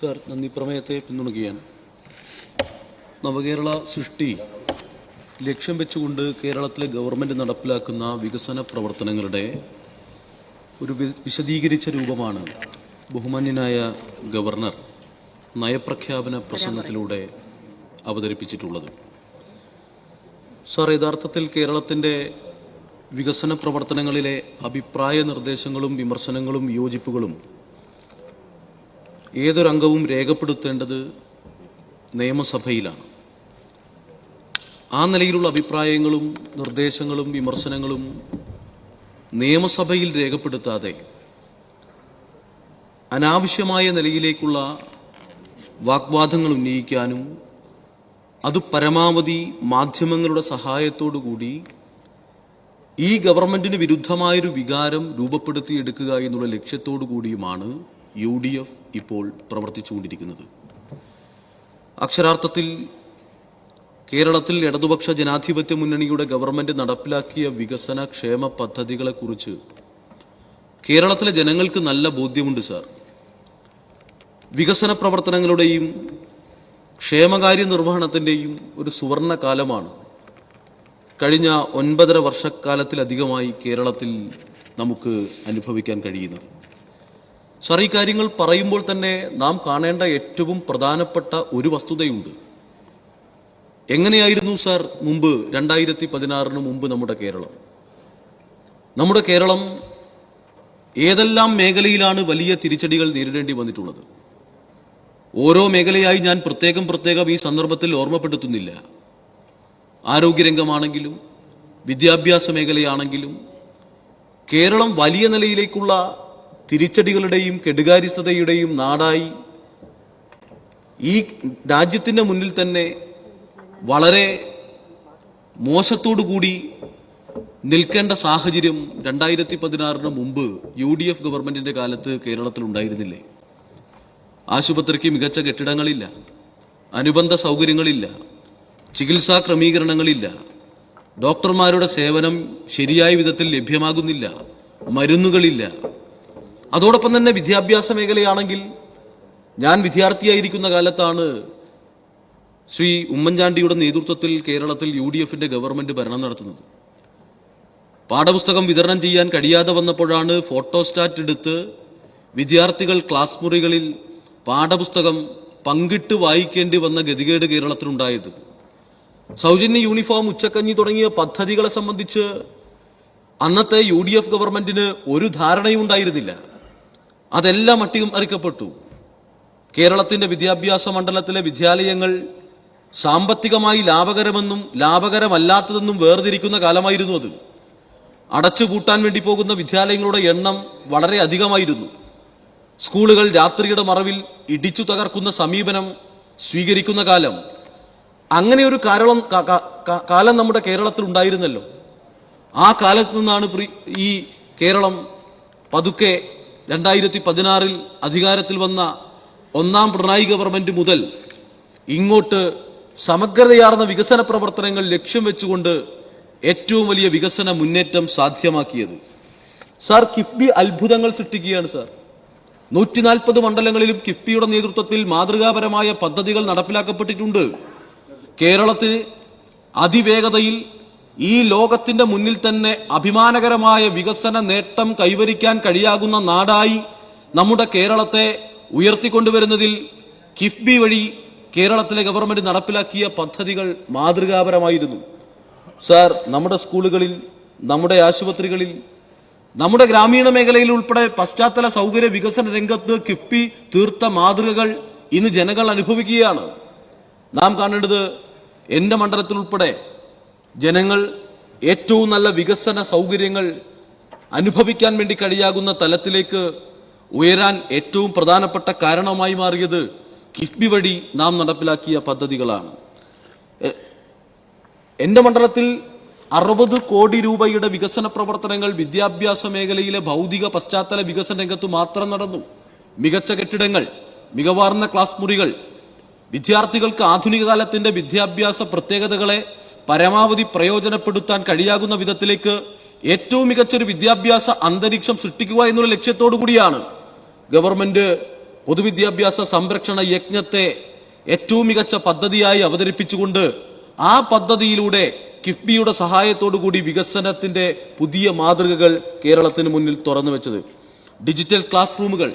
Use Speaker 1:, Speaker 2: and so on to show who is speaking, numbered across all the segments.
Speaker 1: Sir നന്ദി. പ്രമേയത്തെ പിന്തുണയ്ക്കുകയാണ്. നവകേരള സൃഷ്ടി ലക്ഷ്യം വെച്ചുകൊണ്ട് കേരളത്തിലെ ഗവൺമെന്റ് നടപ്പിലാക്കുന്ന വികസന പ്രവർത്തനങ്ങളുടെ ഒരു വിശദീകരിച്ച രൂപമാണ് ബഹുമാന്യനായ ഗവർണർ നയപ്രഖ്യാപന പ്രസംഗത്തിലൂടെ അവതരിപ്പിച്ചിട്ടുള്ളത്. സാർ യഥാർത്ഥത്തിൽ കേരളത്തിന്റെ വികസന പ്രവർത്തനങ്ങളിലെ അഭിപ്രായ നിർദ്ദേശങ്ങളും വിമർശനങ്ങളും വിയോജിപ്പുകളും ഏതൊരംഗവും രേഖപ്പെടുത്തേണ്ടത് നിയമസഭയിലാണ്. ആ നിലയിലുള്ള അഭിപ്രായങ്ങളും നിർദ്ദേശങ്ങളും വിമർശനങ്ങളും നിയമസഭയിൽ രേഖപ്പെടുത്താതെ അനാവശ്യമായ നിലയിലേക്കുള്ള വാഗ്വാദങ്ങൾ ഉന്നയിക്കാനും അത് പരമാവധി മാധ്യമങ്ങളുടെ സഹായത്തോടുകൂടി ഈ ഗവൺമെന്റിന് വിരുദ്ധമായൊരു വികാരം രൂപപ്പെടുത്തിയെടുക്കുക എന്നുള്ള ലക്ഷ്യത്തോടു കൂടിയുമാണ് യു ഡി എഫ് ഇപ്പോൾ പ്രവർത്തിച്ചുകൊണ്ടിരിക്കുന്നത്. അക്ഷരാർത്ഥത്തിൽ കേരളത്തിൽ ഇടതുപക്ഷ ജനാധിപത്യ മുന്നണിയുടെ ഗവൺമെന്റ് നടപ്പിലാക്കിയ വികസന ക്ഷേമ പദ്ധതികളെക്കുറിച്ച് കേരളത്തിലെ ജനങ്ങൾക്ക് നല്ല ബോധ്യമുണ്ട് സാർ. വികസന പ്രവർത്തനങ്ങളുടെയും ക്ഷേമകാര്യ നിർവഹണത്തിന്റെയും ഒരു സുവർണ കാലമാണ് കഴിഞ്ഞ ഒൻപതര വർഷക്കാലത്തിലധികമായി കേരളത്തിൽ നമുക്ക് അനുഭവിക്കാൻ കഴിയുന്നത്. സാർ ഈ കാര്യങ്ങൾ പറയുമ്പോൾ തന്നെ നാം കാണേണ്ട ഏറ്റവും പ്രധാനപ്പെട്ട ഒരു വസ്തുതയുണ്ട്. എങ്ങനെയായിരുന്നു സാർ മുമ്പ് രണ്ടായിരത്തി പതിനാറിന് മുമ്പ് നമ്മുടെ കേരളം? നമ്മുടെ കേരളം ഏതെല്ലാം മേഖലയിലാണ് വലിയ തിരിച്ചടികൾ നേരിടേണ്ടി വന്നിട്ടുള്ളത്? ഓരോ മേഖലയായി ഞാൻ പ്രത്യേകം പ്രത്യേകം ഈ സന്ദർഭത്തിൽ ഓർമ്മപ്പെടുത്തുന്നില്ല. ആരോഗ്യരംഗമാണെങ്കിലും വിദ്യാഭ്യാസ മേഖലയാണെങ്കിലും കേരളം വലിയ നിലയിലേക്കുള്ള തിരിച്ചടികളുടെയും കെടുകാര്യസ്ഥതയുടെയും നാടായി ഈ രാജ്യത്തിന്റെ മുന്നിൽ തന്നെ വളരെ മോശത്തോടുകൂടി നിൽക്കേണ്ട സാഹചര്യം രണ്ടായിരത്തി പതിനാറിന് മുമ്പ് യു ഡി എഫ് ഗവൺമെന്റിന്റെ കാലത്ത് കേരളത്തിൽ ഉണ്ടായിരുന്നില്ലേ? ആശുപത്രിക്ക് മികച്ച കെട്ടിടങ്ങളില്ല അനുബന്ധ സൗകര്യങ്ങളില്ല ചികിത്സാ ക്രമീകരണങ്ങളില്ല ഡോക്ടർമാരുടെ സേവനം ശരിയായ വിധത്തിൽ ലഭ്യമാകുന്നില്ല മരുന്നുകളില്ല അതോടൊപ്പം തന്നെ വിദ്യാഭ്യാസ മേഖലയാണെങ്കിൽ ഞാൻ വിദ്യാർത്ഥിയായിരിക്കുന്ന കാലത്താണ് ശ്രീ ഉമ്മൻചാണ്ടിയുടെ നേതൃത്വത്തിൽ കേരളത്തിൽ യു ഡി എഫിന്റെ ഗവൺമെന്റ് ഭരണം നടത്തുന്നത്. പാഠപുസ്തകം വിതരണം ചെയ്യാൻ കഴിയാതെ വന്നപ്പോഴാണ് ഫോട്ടോസ്റ്റാറ്റ് എടുത്ത് വിദ്യാർത്ഥികൾ ക്ലാസ് മുറികളിൽ പാഠപുസ്തകം പങ്കിട്ട് വായിക്കേണ്ടി വന്ന ഗതികേട് കേരളത്തിലുണ്ടായത്. സൗജന്യ യൂണിഫോം ഉച്ചക്കഞ്ഞി തുടങ്ങിയ പദ്ധതികളെ സംബന്ധിച്ച് അന്നത്തെ യു ഡി എഫ് ഗവൺമെന്റിന് ഒരു ധാരണയും ഉണ്ടായിരുന്നില്ല അതെല്ലാം അട്ടിയും അട്ടിമറിക്കപ്പെട്ടു കേരളത്തിന്റെ വിദ്യാഭ്യാസ മണ്ഡലത്തിലെ വിദ്യാലയങ്ങൾ സാമ്പത്തികമായി ലാഭകരമെന്നും ലാഭകരമല്ലാത്തതെന്നും വേർതിരിക്കുന്ന കാലമായിരുന്നു അത്. അടച്ചു അടച്ചുപൂട്ടാൻ വേണ്ടി പോകുന്ന വിദ്യാലയങ്ങളുടെ എണ്ണം വളരെ അധികമായിരുന്നു. സ്കൂളുകൾ രാത്രിയുടെ മറവിൽ ഇടിച്ചു തകർക്കുന്ന സമീപനം സ്വീകരിക്കുന്ന കാലം. അങ്ങനെ ഒരു കാരണം ക- ക- ക- കാലം നമ്മുടെ കേരളത്തിൽ ഉണ്ടായിരുന്നല്ലോ. ആ കാലത്ത് നിന്നാണ് ഈ കേരളം പതുക്കെ രണ്ടായിരത്തി പതിനാറിൽ അധികാരത്തിൽ വന്ന ഒന്നാം പിണറായി ഗവൺമെന്റ് മുതൽ ഇങ്ങോട്ട് സമഗ്രതയാർന്ന വികസന പ്രവർത്തനങ്ങൾ ലക്ഷ്യം വെച്ചുകൊണ്ട് ഏറ്റവും വലിയ വികസന മുന്നേറ്റം സാധ്യമാക്കിയത്. സാർ കിഫ്ബി അത്ഭുതങ്ങൾ സൃഷ്ടിക്കുകയാണ് സാർ. നൂറ്റി നാൽപ്പത് മണ്ഡലങ്ങളിലും കിഫ്ബിയുടെ നേതൃത്വത്തിൽ മാതൃകാപരമായ പദ്ധതികൾ നടപ്പിലാക്കപ്പെട്ടിട്ടുണ്ട്. കേരളത്തിന് അതിവേഗതയിൽ ഈ ലോകത്തിന്റെ മുന്നിൽ തന്നെ അഭിമാനകരമായ വികസന നേട്ടം കൈവരിക്കാൻ കഴിയാകുന്ന നാടായി നമ്മുടെ കേരളത്തെ ഉയർത്തിക്കൊണ്ടുവരുന്നതിൽ കിഫ്ബി വഴി കേരളത്തിലെ ഗവൺമെന്റ് നടപ്പിലാക്കിയ പദ്ധതികൾ മാതൃകാപരമായിരുന്നു. സാർ നമ്മുടെ സ്കൂളുകളിൽ നമ്മുടെ ആശുപത്രികളിൽ നമ്മുടെ ഗ്രാമീണ മേഖലയിൽ ഉൾപ്പെടെ പശ്ചാത്തല സൗകര്യ വികസന രംഗത്ത് കിഫ്ബി തീർത്ത മാതൃകകൾ ഇന്ന് ജനങ്ങൾ അനുഭവിക്കുകയാണ്. നാം കാണേണ്ടത് എന്റെ മണ്ഡലത്തിൽ ഉൾപ്പെടെ ജനങ്ങൾ ഏറ്റവും നല്ല വികസന സൗകര്യങ്ങൾ അനുഭവിക്കാൻ വേണ്ടി കഴിയാകുന്ന തലത്തിലേക്ക് ഉയരാൻ ഏറ്റവും പ്രധാനപ്പെട്ട കാരണമായി മാറിയത് കിഫ്ബി വഴി നാം നടപ്പിലാക്കിയ പദ്ധതികളാണ്. എന്റെ മണ്ഡലത്തിൽ അറുപത് കോടി രൂപയുടെ വികസന പ്രവർത്തനങ്ങൾ വിദ്യാഭ്യാസ മേഖലയിലെ ഭൗതിക പശ്ചാത്തല വികസന രംഗത്ത് മാത്രം നടന്നു. മികച്ച കെട്ടിടങ്ങൾ മികവാർന്ന ക്ലാസ് മുറികൾ വിദ്യാർത്ഥികൾക്ക് ആധുനിക കാലത്തിന്റെ വിദ്യാഭ്യാസ പ്രത്യേകതകളെ പരമാവധി പ്രയോജനപ്പെടുത്താൻ കഴിയാകുന്ന വിധത്തിലേക്ക് ഏറ്റവും മികച്ചൊരു വിദ്യാഭ്യാസ അന്തരീക്ഷം സൃഷ്ടിക്കുക എന്നുള്ള ലക്ഷ്യത്തോടു കൂടിയാണ് ഗവൺമെന്റ് പൊതുവിദ്യാഭ്യാസ സംരക്ഷണ യജ്ഞത്തെ ഏറ്റവും മികച്ച പദ്ധതിയായി അവതരിപ്പിച്ചുകൊണ്ട് ആ പദ്ധതിയിലൂടെ കിഫ്ബിയുടെ സഹായത്തോടുകൂടി വികസനത്തിന്റെ പുതിയ മാതൃകകൾ കേരളത്തിന് മുന്നിൽ തുറന്നു വെച്ചത്. ഡിജിറ്റൽ ക്ലാസ് റൂമുകൾ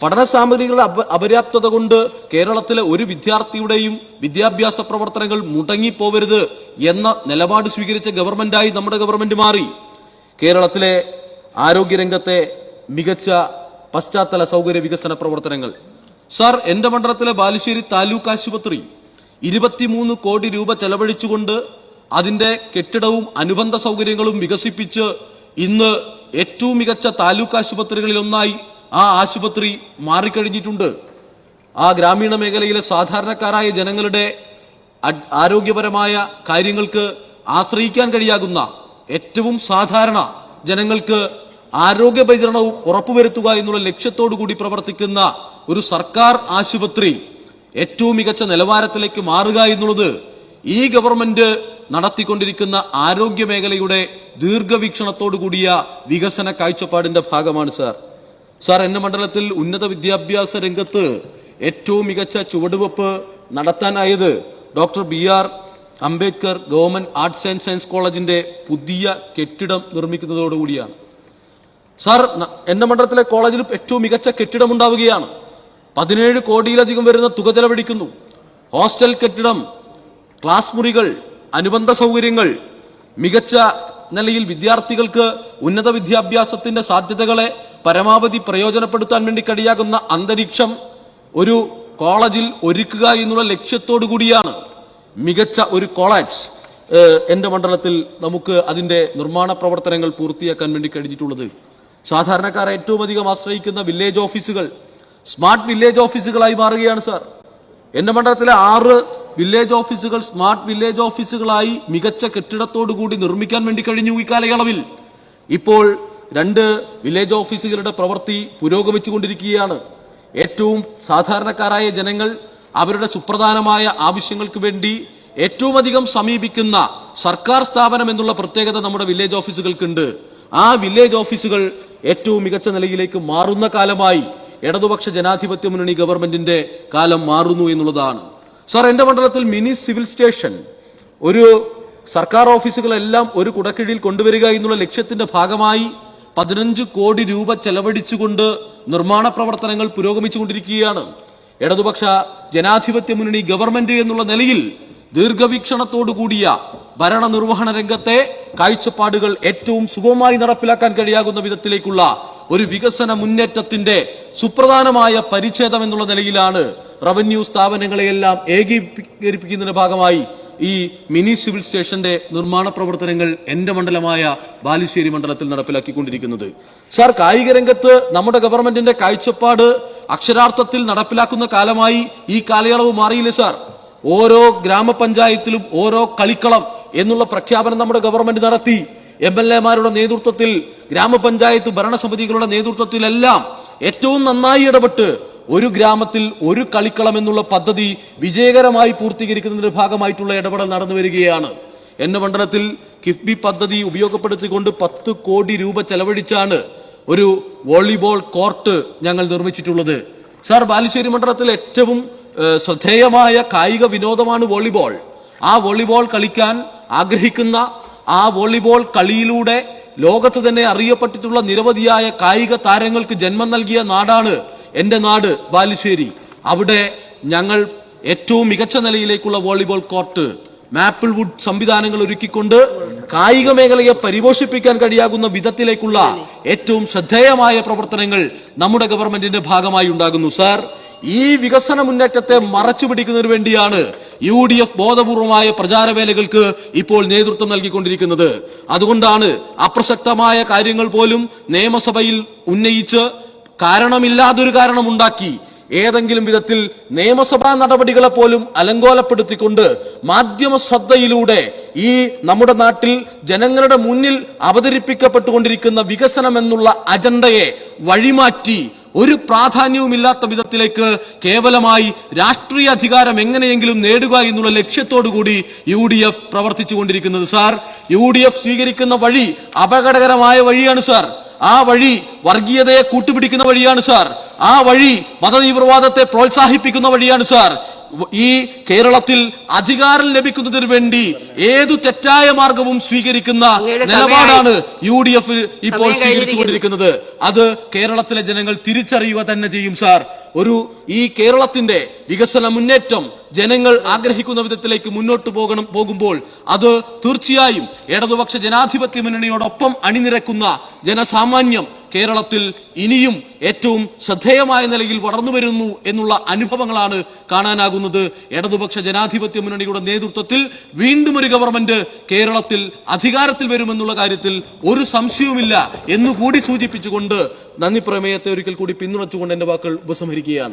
Speaker 1: പഠന സാമഗ്രികളുടെ അപര്യാപ്തത കൊണ്ട് കേരളത്തിലെ ഒരു വിദ്യാർത്ഥിയുടെയും വിദ്യാഭ്യാസ പ്രവർത്തനങ്ങൾ മുടങ്ങിപ്പോവരുത് എന്ന നിലപാട് സ്വീകരിച്ച ഗവൺമെന്റായി നമ്മുടെ ഗവൺമെന്റ് മാറി. കേരളത്തിലെ ആരോഗ്യരംഗത്തെ മികച്ച പശ്ചാത്തല സൗകര്യ വികസന പ്രവർത്തനങ്ങൾ. സാർ എന്റെ മണ്ഡലത്തിലെ ബാലുശ്ശേരി താലൂക്ക് ആശുപത്രി ഇരുപത്തിമൂന്ന് കോടി രൂപ ചെലവഴിച്ചുകൊണ്ട് അതിന്റെ കെട്ടിടവും അനുബന്ധ സൗകര്യങ്ങളും വികസിപ്പിച്ച് ഇന്ന് ഏറ്റവും മികച്ച താലൂക്ക് ആശുപത്രികളിൽ ഒന്നായി ആ ആശുപത്രി മാറിക്കഴിഞ്ഞിട്ടുണ്ട്. ആ ഗ്രാമീണ മേഖലയിലെ സാധാരണക്കാരായ ജനങ്ങളുടെ ആരോഗ്യപരമായ കാര്യങ്ങൾക്ക് ആശ്രയിക്കാൻ കഴിയാകുന്ന ഏറ്റവും സാധാരണ ജനങ്ങൾക്ക് ആരോഗ്യ പരിചരണവും ഉറപ്പുവരുത്തുക എന്നുള്ള ലക്ഷ്യത്തോടു കൂടി പ്രവർത്തിക്കുന്ന ഒരു സർക്കാർ ആശുപത്രി ഏറ്റവും മികച്ച നിലവാരത്തിലേക്ക് മാറുക എന്നുള്ളത് ഈ ഗവൺമെന്റ് നടത്തിക്കൊണ്ടിരിക്കുന്ന ആരോഗ്യ മേഖലയുടെ ദീർഘവീക്ഷണത്തോടു കൂടിയ വികസന കാഴ്ചപ്പാടിന്റെ ഭാഗമാണ് സാർ. സാർ എന്റെ മണ്ഡലത്തിൽ ഉന്നത വിദ്യാഭ്യാസ രംഗത്ത് ഏറ്റവും മികച്ച ചുവടുവെപ്പ് നടത്താനായത് doctor B R Ambedkar government arts and science കോളേജിന്റെ പുതിയ കെട്ടിടം നിർമ്മിക്കുന്നതോടുകൂടിയാണ് സാർ എന്റെ മണ്ഡലത്തിലെ കോളേജിൽ ഏറ്റവും മികച്ച കെട്ടിടം ഉണ്ടാവുകയാണ്. പതിനേഴ് കോടിയിലധികം വരുന്ന തുക ചെലവഴിക്കുന്നു. ഹോസ്റ്റൽ കെട്ടിടം ക്ലാസ് മുറികൾ അനുബന്ധ സൗകര്യങ്ങൾ മികച്ച നിലയിൽ വിദ്യാർത്ഥികൾക്ക് ഉന്നത വിദ്യാഭ്യാസത്തിന്റെ സാധ്യതകളെ പരമാവധി പ്രയോജനപ്പെടുത്താൻ വേണ്ടി കഴിയാകുന്ന അന്തരീക്ഷം ഒരു കോളേജിൽ ഒരുക്കുക എന്നുള്ള ലക്ഷ്യത്തോടു കൂടിയാണ് മികച്ച ഒരു കോളേജ് എന്റെ മണ്ഡലത്തിൽ നമുക്ക് അതിന്റെ നിർമ്മാണ പ്രവർത്തനങ്ങൾ പൂർത്തിയാക്കാൻ വേണ്ടി കഴിഞ്ഞിട്ടുള്ളത്. സാധാരണക്കാർ ഏറ്റവും അധികം ആശ്രയിക്കുന്ന വില്ലേജ് ഓഫീസുകൾ സ്മാർട്ട് വില്ലേജ് ഓഫീസുകളായി മാറുകയാണ് സാർ. എന്റെ മണ്ഡലത്തിലെ ആറ് വില്ലേജ് ഓഫീസുകൾ സ്മാർട്ട് വില്ലേജ് ഓഫീസുകളായി മികച്ച കെട്ടിടത്തോടു കൂടി നിർമ്മിക്കാൻ വേണ്ടി കഴിഞ്ഞു ഈ കാലയളവിൽ. ഇപ്പോൾ രണ്ട് വില്ലേജ് ഓഫീസുകളുടെ പ്രവൃത്തി പുരോഗമിച്ചുകൊണ്ടിരിക്കുകയാണ്. ഏറ്റവും സാധാരണക്കാരായ ജനങ്ങൾ അവരുടെ സുപ്രധാനമായ ആവശ്യങ്ങൾക്ക് വേണ്ടി ഏറ്റവും അധികം സമീപിക്കുന്ന സർക്കാർ സ്ഥാപനം എന്നുള്ള പ്രത്യേകത നമ്മുടെ വില്ലേജ് ഓഫീസുകൾക്കുണ്ട് ആ വില്ലേജ് ഓഫീസുകൾ ഏറ്റവും മികച്ച നിലയിലേക്ക് മാറുന്ന കാലമായി ഇടതുപക്ഷ ജനാധിപത്യ മുന്നണി ഗവൺമെന്റിന്റെ കാലം മാറുന്നു എന്നുള്ളതാണ്. സാർ എന്റെ മണ്ഡലത്തിൽ മിനി സിവിൽ സ്റ്റേഷൻ ഒരു സർക്കാർ ഓഫീസുകളെല്ലാം ഒരു കുടക്കീഴിൽ കൊണ്ടുവരിക എന്നുള്ള ലക്ഷ്യത്തിന്റെ ഭാഗമായി പതിനഞ്ച് കോടി രൂപ ചെലവഴിച്ചുകൊണ്ട് നിർമ്മാണ പ്രവർത്തനങ്ങൾ പുരോഗമിച്ചുകൊണ്ടിരിക്കുകയാണ്. ഇടതുപക്ഷ ജനാധിപത്യ മുന്നണി ഗവൺമെന്റ് എന്നുള്ള നിലയിൽ ദീർഘവീക്ഷണത്തോടു കൂടിയ ഭരണനിർവഹണ രംഗത്തെ കാഴ്ചപ്പാടുകൾ ഏറ്റവും സുഗമമായി നടപ്പിലാക്കാൻ കഴിയാകുന്ന വിധത്തിലേക്കുള്ള ഒരു വികസന മുന്നേറ്റത്തിന്റെ സുപ്രധാനമായ പരിച്ഛേദം എന്നുള്ള നിലയിലാണ് റവന്യൂ സ്ഥാപനങ്ങളെയെല്ലാം ഏകീകരിപ്പിക്കുന്നതിന്റെ ഭാഗമായി ഈ മിനി സിവിൽ സ്റ്റേഷന്റെ നിർമ്മാണ പ്രവർത്തനങ്ങൾ എന്റെ മണ്ഡലമായ ബാലുശ്ശേരി മണ്ഡലത്തിൽ നടപ്പിലാക്കിക്കൊണ്ടിരിക്കുന്നത്. സാർ കായിക രംഗത്ത് നമ്മുടെ ഗവൺമെന്റിന്റെ കാഴ്ചപ്പാട് അക്ഷരാർത്ഥത്തിൽ നടപ്പിലാക്കുന്ന കാലമായി ഈ കാലയളവ് മാറിയില്ലേ സാർ? ഓരോ ഗ്രാമപഞ്ചായത്തിലും ഓരോ കളിക്കളം എന്നുള്ള പ്രഖ്യാപനം നമ്മുടെ ഗവൺമെന്റ് നടത്തി. എം എൽ എമാരുടെ നേതൃത്വത്തിൽ ഗ്രാമപഞ്ചായത്ത് ഭരണസമിതികളുടെ നേതൃത്വത്തിലെല്ലാം ഏറ്റവും നന്നായി ഇടപെട്ട് ഒരു ഗ്രാമത്തിൽ ഒരു കളിക്കളം എന്നുള്ള പദ്ധതി വിജയകരമായി പൂർത്തീകരിക്കുന്നതിന്റെ ഭാഗമായിട്ടുള്ള ഇടപെടൽ നടന്നു വരികയാണ്. എന്റെ മണ്ഡലത്തിൽ കിഫ്ബി പദ്ധതി ഉപയോഗപ്പെടുത്തിക്കൊണ്ട് പത്ത് കോടി രൂപ ചെലവഴിച്ചാണ് ഒരു വോളിബോൾ കോർട്ട് ഞങ്ങൾ നിർമ്മിച്ചിട്ടുള്ളത്. സാർ ബാലുശ്ശേരി മണ്ഡലത്തിൽ ഏറ്റവും ശ്രദ്ധേയമായ കായിക വിനോദമാണ് വോളിബോൾ. ആ വോളിബോൾ കളിക്കാൻ ആഗ്രഹിക്കുന്ന ആ വോളിബോൾ കളിയിലൂടെ ലോകത്ത് തന്നെ അറിയപ്പെട്ടിട്ടുള്ള നിരവധിയായ കായിക താരങ്ങൾക്ക് ജന്മം നൽകിയ നാടാണ് എന്റെ നാട് ബാലുശ്ശേരി. അവിടെ ഞങ്ങൾ ഏറ്റവും മികച്ച നിലയിലേക്കുള്ള വോളിബോൾ കോർട്ട് മാപ്പിൾ വുഡ് സംവിധാനങ്ങൾ ഒരുക്കിക്കൊണ്ട് കായിക മേഖലയെ പരിപോഷിപ്പിക്കാൻ കഴിയാകുന്ന വിധത്തിലേക്കുള്ള ഏറ്റവും ശ്രദ്ധേയമായ പ്രവർത്തനങ്ങൾ നമ്മുടെ ഗവൺമെന്റിന്റെ ഭാഗമായി ഉണ്ടാകുന്നു സർ. ഈ വികസന മുന്നേറ്റത്തെ മറച്ചു പിടിക്കുന്നതിന് വേണ്ടിയാണ് യു ഡി എഫ് ബോധപൂർവമായ പ്രചാരവേലകൾക്ക് ഇപ്പോൾ നേതൃത്വം നൽകിക്കൊണ്ടിരിക്കുന്നത്. അതുകൊണ്ടാണ് അപ്രസക്തമായ കാര്യങ്ങൾ പോലും നിയമസഭയിൽ ഉന്നയിച്ച് കാരണമില്ലാതൊരു കാരണമുണ്ടാക്കി ഏതെങ്കിലും വിധത്തിൽ നിയമസഭാ നടപടികളെ പോലും അലങ്കോലപ്പെടുത്തിക്കൊണ്ട് മാധ്യമ ശ്രദ്ധയിലൂടെ ഈ നമ്മുടെ നാട്ടിൽ ജനങ്ങളുടെ മുന്നിൽ അവതരിപ്പിക്കപ്പെട്ടുകൊണ്ടിരിക്കുന്ന വികസനം എന്നുള്ള അജണ്ടയെ വഴിമാറ്റി ഒരു പ്രാധാന്യവുമില്ലാത്ത വിധത്തിലേക്ക് കേവലമായി രാഷ്ട്രീയ അധികാരം എങ്ങനെയെങ്കിലും നേടുക എന്നുള്ള ലക്ഷ്യത്തോടു കൂടി യു ഡി എഫ് പ്രവർത്തിച്ചു കൊണ്ടിരിക്കുന്നത് സാർ. യു ഡി എഫ് സ്വീകരിക്കുന്ന വഴി അപകടകരമായ വഴിയാണ് സാർ. ആ വഴി വർഗീയതയെ കൂട്ടുപിടിക്കുന്ന വഴിയാണ് സാർ. ആ വഴി മതതീവ്രവാദത്തെ പ്രോത്സാഹിപ്പിക്കുന്ന വഴിയാണ് സാർ. ഈ കേരളത്തിൽ അധികാരം ലഭിക്കുന്നതിന് വേണ്ടി ഏതു തെറ്റായ മാർഗവും സ്വീകരിക്കുന്ന നിലപാടാണ് യു ഡി എഫ് ഇപ്പോൾ
Speaker 2: സ്വീകരിച്ചു
Speaker 1: സ്വീകരിച്ചുകൊണ്ടിരിക്കുന്നത്. അത് കേരളത്തിലെ ജനങ്ങൾ തിരിച്ചറിയുക തന്നെ ചെയ്യും സാർ. ഒരു ഈ കേരളത്തിന്റെ വികസന മുന്നേറ്റം ജനങ്ങൾ ആഗ്രഹിക്കുന്ന വിധത്തിലേക്ക് മുന്നോട്ട് പോകണം പോകുമ്പോൾ അത് തീർച്ചയായും ഇടതുപക്ഷ ജനാധിപത്യ മുന്നണിയോടൊപ്പം അണിനിരക്കുന്ന ജനസാമാന്യം കേരളത്തിൽ ഇനിയും ഏറ്റവും ശ്രദ്ധേയമായ നിലയിൽ വളർന്നു വരുന്നു എന്നുള്ള അനുഭവങ്ങളാണ് കാണാനാകുന്നത്. ഇടതുപക്ഷ ജനാധിപത്യ മുന്നണിയുടെ നേതൃത്വത്തിൽ വീണ്ടും ഒരു ഗവൺമെന്റ് കേരളത്തിൽ അധികാരത്തിൽ വരുമെന്നുള്ള കാര്യത്തിൽ ഒരു സംശയവുമില്ല എന്നുകൂടി സൂചിപ്പിച്ചുകൊണ്ട് നന്ദി പ്രമേയത്തെ ഒരിക്കൽ കൂടി പിന്തുണച്ചുകൊണ്ട് എന്റെ വാക്കുകൾ ഉപസംഹരിക്കുകയാണ്.